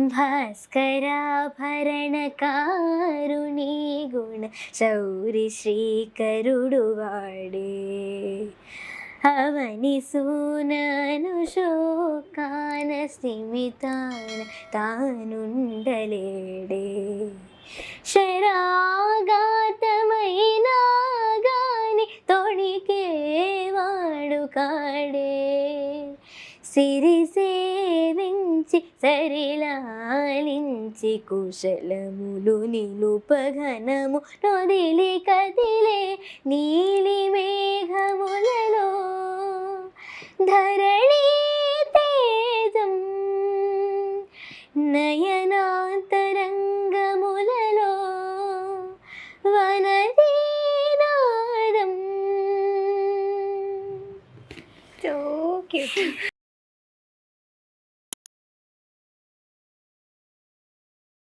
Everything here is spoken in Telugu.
ഭാസ്കരാഭരണകാരുണീ ഗുണ ശൗരി ശ്രീകരുടുവാടേ അവനിസൂനു ശോകാന സ്മിതാന താനുണ്ടലേടേ. ശരാഗാതമൈനാഗാനി തൊണിക്കേവാടു കാടേ సిరి సేవించి సరిలాలించి కుశలములు నిలుపఘనము నొదిలి కదిలే నీలి మేఘములలో. ధరణి తేజం నయనాంతరంగములలో. వనదీనాదం సో క్యూట్